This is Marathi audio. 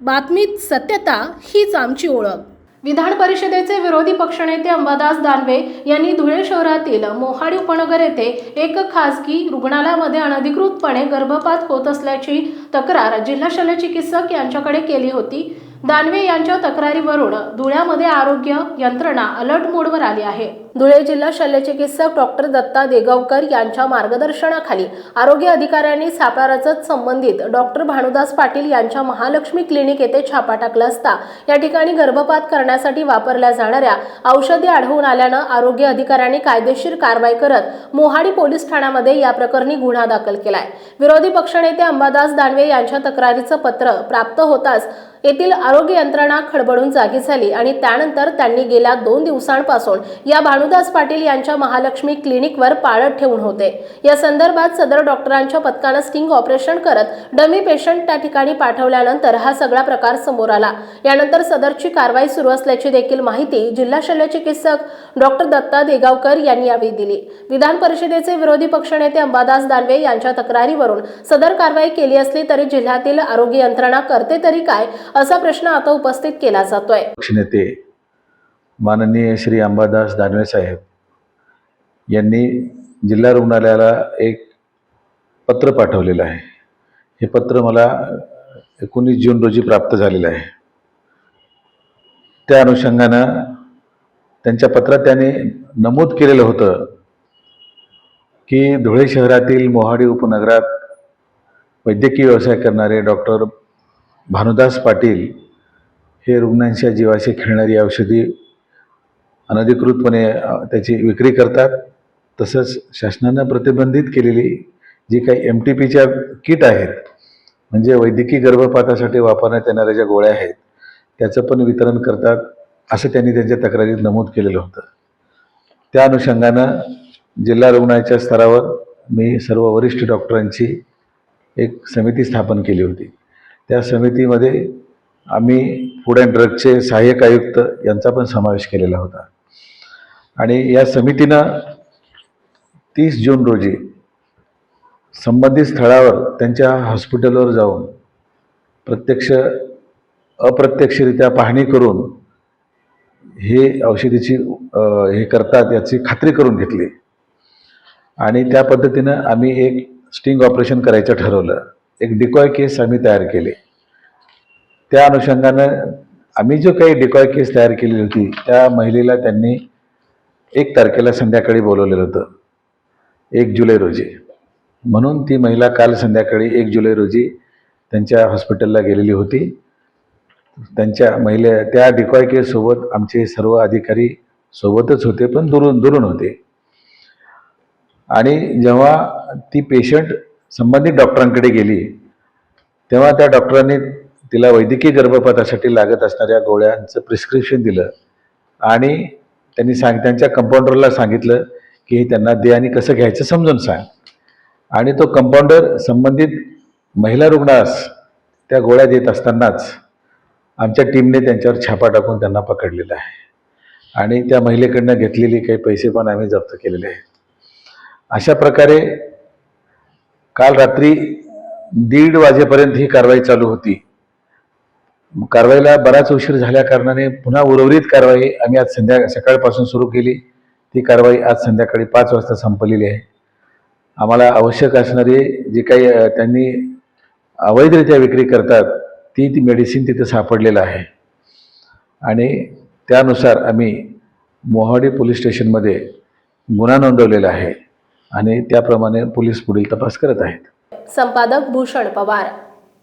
बातमीत सत्यता हीच आमची ओळख. विधान परिषदेचे विरोधी पक्षनेते अंबादास दानवे यांनी धुळे शहरातील मोहाडी उपनगर येथे एक खासगी रुग्णालयामध्ये अनधिकृतपणे गर्भपात होत असल्याची तक्रार जिल्हा शल्यचिकित्सक यांच्याकडे केली होती. दानवे यांच्या तक्रारीवरून धुळ्यामध्ये आरोग्य यंत्रणा अलर्ट मोडवर आली आहे. धुळे जिल्हा शल्यचिकित्सक डॉक्टर दत्ता देगावकर यांच्या मार्गदर्शनाखाली आरोग्य अधिकाऱ्यांनी सापळा संबंधित डॉक्टर भानुदास पाटील यांच्या महालक्ष्मी क्लिनिक येथे छापा टाकला असता या ठिकाणी गर्भपात करण्यासाठी वापरल्या जाणाऱ्या औषधी आढळून आल्यानं आरोग्य अधिकाऱ्यांनी कायदेशीर कारवाई करत मोहाडी पोलीस ठाण्यामध्ये या प्रकरणी गुन्हा दाखल केलाय. विरोधी पक्षनेते अंबादास दानवे यांच्या तक्रारीचं पत्र प्राप्त होताच येथील आरोग्य यंत्रणा खडबडून जागी झाली आणि त्यानंतर त्यांनी गेल्या दोन दिवसांपासून या भानुदास पाटील यांच्या महालक्ष्मी क्लिनिकवर पाळत ठेवून होते. या संदर्भात सदर डॉक्टरांच्या पथकानं स्टिंग ऑपरेशन करत डमी पेशंट त्या ठिकाणी पाठवल्यानंतर हा सगळा प्रकार समोर आला. यानंतर सदरची कारवाई सुरू असल्याची देखील माहिती जिल्हा शल्यचिकित्सक डॉक्टर दत्ता देगावकर यांनी यावेळी दिली. विधान परिषदेचे विरोधी पक्षनेते अंबादास दानवे यांच्या तक्रारीवरून सदर कारवाई केली असली तरी जिल्ह्यातील आरोग्य यंत्रणा करते तरी काय असा प्रश्न आता उपस्थित केला जातोय. पक्षनेते माननीय श्री अंबादास दानवे साहेब यांनी जिल्हा रुग्णालयाला एक पत्र पाठवलेलं आहे. हे पत्र मला एकोणीस जून रोजी प्राप्त झालेलं आहे. त्या अनुषंगानं त्यांच्या पत्रात त्यांनी नमूद केलेलं होतं की धुळे शहरातील मोहाडी उपनगरात वैद्यकीय व्यवसाय करणारे डॉक्टर भानुदास पाटील हे रुग्णांच्या जीवाशी खेळणारी औषधी अनधिकृतपणे त्याची विक्री करतात. तसंच शासनानं प्रतिबंधित केलेली जी काही एम टी पीच्या किट आहेत म्हणजे वैद्यकीय गर्भपातासाठी वापरण्यात येणाऱ्या ज्या गोळ्या आहेत त्याचं पण वितरण करतात असं त्यांनी त्यांच्या तक्रारीत नमूद केलेलं होतं. त्या अनुषंगानं जिल्हा रुग्णालयाच्या स्तरावर मी सर्व वरिष्ठ डॉक्टरांची एक समिती स्थापन केली होती. त्या समितीमध्ये आम्ही फूड अँड ड्रगचे सहाय्यक आयुक्त यांचा पण समावेश केलेला होता. आणि या समितीनं तीस जून रोजी संबंधित स्थळावर त्यांच्या हॉस्पिटलवर जाऊन प्रत्यक्ष अप्रत्यक्षरित्या पाहणी करून हे औषधीची हे करतात याची खात्री करून घेतली. आणि त्या पद्धतीनं आम्ही एक स्टिंग ऑपरेशन करायचं ठरवलं. एक डिकॉय केस आम्ही तयार केले. त्या अनुषंगानं आम्ही जो काही डिकॉय केस तयार केलेली होती त्या महिलेला त्यांनी एक तारखेला संध्याकाळी बोलवलेलं होतं. एक जुलै रोजी. म्हणून ती महिला काल संध्याकाळी एक जुलै रोजी त्यांच्या हॉस्पिटलला गेलेली होती. त्यांच्या महिले त्या डिकॉय केससोबत आमचे सर्व अधिकारी सोबतच होते पण दुरून दुरून होते. आणि जेव्हा ती पेशंट संबंधित डॉक्टरांकडे गेली तेव्हा त्या डॉक्टरांनी तिला वैद्यकीय गर्भपातासाठी लागत असणाऱ्या गोळ्यांचं प्रिस्क्रिप्शन दिलं. आणि त्यांनी सांग त्यांच्या कंपाऊंडरला सांगितलं की हे त्यांना दे आणि कसं घ्यायचं समजून सांग. आणि तो कंपाऊंडर संबंधित महिला रुग्णास त्या गोळ्या देत असतानाच आमच्या टीमने त्यांच्यावर छापा टाकून त्यांना पकडलेला आहे. आणि त्या महिलेकडनं घेतलेली काही पैसे पण आम्ही जप्त केलेले आहेत. अशा प्रकारे काल रात्री दीड वाजेपर्यंत ही कारवाई चालू होती. कारवाईला बराच उशीर झाल्या कारणाने पुन्हा उर्वरित कारवाई आम्ही आज संध्या सकाळपासून सुरू केली. ती कारवाई आज संध्याकाळी पाच वाजता संपलेली आहे. आम्हाला आवश्यक असणारी जी काही त्यांनी अवैधरित्या विक्री करतात ती ती मेडिसिन तिथं सापडलेलं आहे. आणि त्यानुसार आम्ही मोहाडी पोलीस स्टेशनमध्ये गुन्हा नोंदवलेला आहे आणि त्याप्रमाणे पोलीस पुढील तपास करत आहेत. संपादक भूषण पवार